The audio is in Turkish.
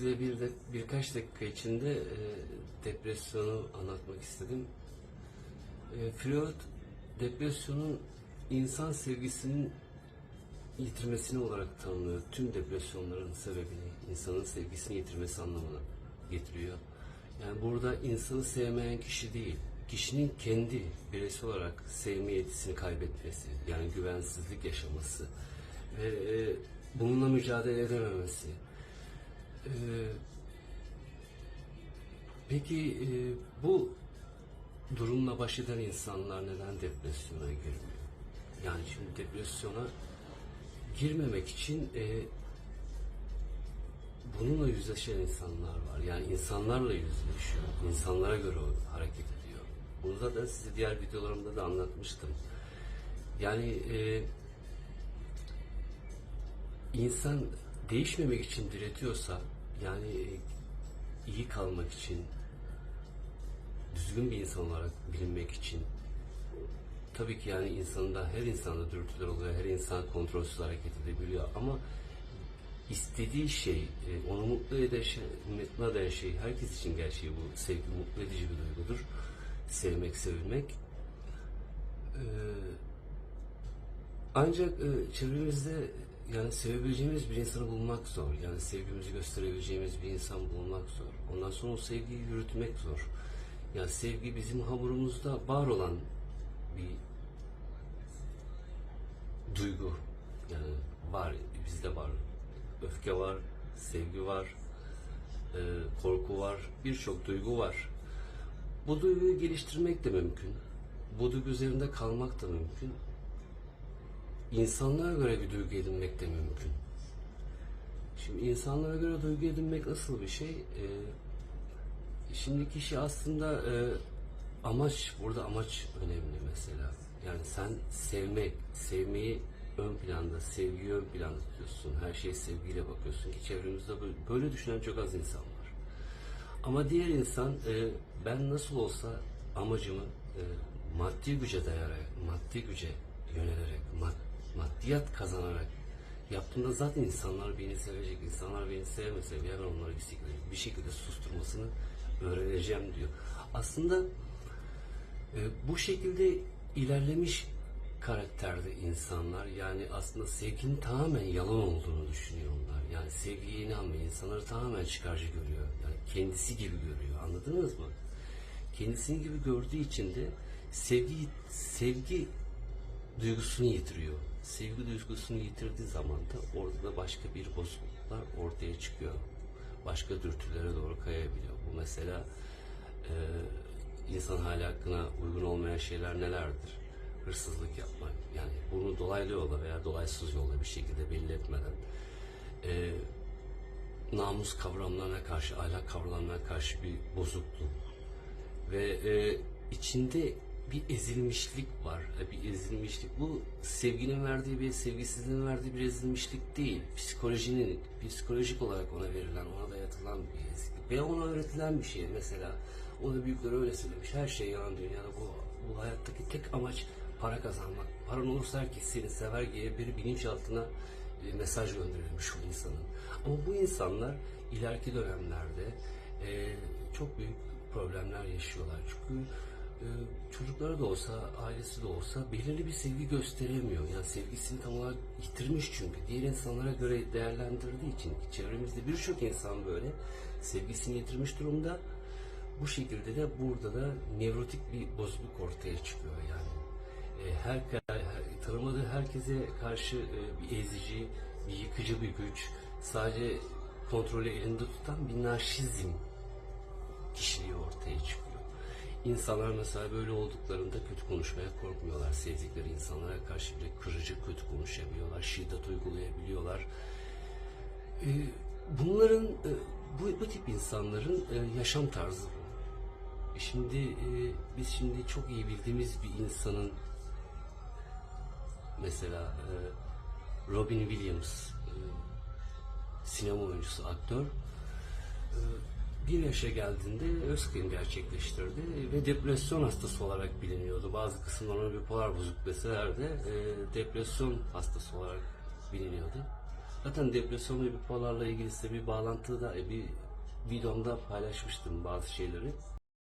size bir de birkaç dakika içinde e, depresyonu anlatmak istedim. E, Freud depresyonun insan sevgisinin yitirmesini olarak tanımlıyor. Tüm depresyonların sebebini insanın sevgisini yitirmesi anlamına getiriyor. Yani burada insanı sevmeyen kişi değil, kişinin kendi bireysel olarak sevme yetisini kaybetmesi, yani güvensizlik yaşaması ve e, bununla mücadele edememesi. E, peki e, bu durumla baş eden insanlar neden depresyona girmiyor? Yani şimdi depresyona girmemek için e, bununla yüzleşen insanlar var. Yani insanlarla yüzleşiyor. İnsanlara göre hareket ediyor. Bunu da size diğer videolarımda da anlatmıştım. Yani e, insan değişmemek için diretiyorsa yani e, iyi kalmak için düzgün bir insan olarak bilinmek için tabii ki yani insanda her insanda dürtüler oluyor. Her insan kontrolsüz hareket edebiliyor ama istediği şey, e, onu mutlu eden şey, mutlu eden şey, herkes için gerçeği bu. Sevgi mutlu edici bir duygudur. Sevmek, sevilmek. Ee, ancak e, çevremizde yani sevebileceğimiz bir insanı bulmak zor. Yani sevgimizi gösterebileceğimiz bir insan bulmak zor. Ondan sonra o sevgiyi yürütmek zor. Yani sevgi bizim hamurumuzda var olan bir duygu. Yani var, bizde var. Öfke var, sevgi var, e, korku var, birçok duygu var. Bu duyguyu geliştirmek de mümkün. Bu duygu üzerinde kalmak da mümkün. İnsanlara göre bir duygu edinmek de mümkün. Şimdi insanlara göre duygu edinmek nasıl bir şey? E, şimdi kişi aslında e, amaç, burada amaç önemli mesela. Yani sen sevmek, sevmeyi ön planda, sevgiyi ön planda tutuyorsun. Her şeye sevgiyle bakıyorsun ki çevremizde böyle, böyle düşünen çok az insan var. Ama diğer insan e, ben nasıl olsa amacımı e, maddi güce dayayarak, maddi güce yönelerek, mad- maddiyat kazanarak yaptığımda zaten insanlar beni sevecek. İnsanlar beni sevmese bile ben onları bir şekilde, bir şekilde susturmasını öğreneceğim diyor. Aslında e, bu şekilde ilerlemiş karakterde insanlar yani aslında sevginin tamamen yalan olduğunu düşünüyorlar. Yani sevgiye inanmıyor. insanları tamamen çıkarcı görüyor. Yani kendisi gibi görüyor. Anladınız mı? Kendisini gibi gördüğü için de sevgi sevgi duygusunu yitiriyor. Sevgi duygusunu yitirdiği zaman da orada da başka bir bozukluklar ortaya çıkıyor. Başka dürtülere doğru kayabiliyor. Bu mesela e, insan hali hakkına uygun olmayan şeyler nelerdir? Hırsızlık yapmak. Yani bunu dolaylı yolla veya dolaysız yolla bir şekilde belli etmeden e, namus kavramlarına karşı, ahlak kavramlarına karşı bir bozukluk ve e, içinde bir ezilmişlik var. E, Bir ezilmişlik. Bu sevginin verdiği bir, sevgisizliğin verdiği bir ezilmişlik değil. Psikolojinin, psikolojik olarak ona verilen, ona dayatılan bir eziklik. Veya ona öğretilen bir şey mesela. O da büyükleri öyle söylemiş. Her şey yalan dünyada. Bu, bu hayattaki tek amaç para kazanmak. Paran olursa herkes seni sever diye bir bilinçaltına e, mesaj gönderilmiş o insanın. Ama bu insanlar ileriki dönemlerde e, çok büyük problemler yaşıyorlar. Çünkü çocukları da olsa, ailesi de olsa belirli bir sevgi gösteremiyor. Yani sevgisini tam olarak yitirmiş çünkü. Diğer insanlara göre değerlendirdiği için çevremizde birçok insan böyle sevgisini yitirmiş durumda. Bu şekilde de burada da nevrotik bir bozukluk ortaya çıkıyor yani. E, her- tanımadığı herkese karşı e, bir ezici, bir yıkıcı bir güç, sadece kontrolü elinde tutan bir narşizm kişiliği ortaya çıkıyor. İnsanlar mesela böyle olduklarında kötü konuşmaya korkmuyorlar. Sevdikleri insanlara karşı bile kırıcı kötü konuşabiliyorlar, şiddet uygulayabiliyorlar. Ee, bunların, e, bu, bu tip insanların e, yaşam tarzı bu. Şimdi e, biz şimdi çok iyi bildiğimiz bir insanın mesela Robin Williams sinema oyuncusu, aktör bir yaşa geldiğinde Özkay'ın gerçekleştirdi ve depresyon hastası olarak biliniyordu. Bazı kısımlar ona bipolar bozuk deseler de e, depresyon hastası olarak biliniyordu. Zaten depresyon ve bipolarla ilgili size bir bağlantıda, e, bir videomda paylaşmıştım bazı şeyleri.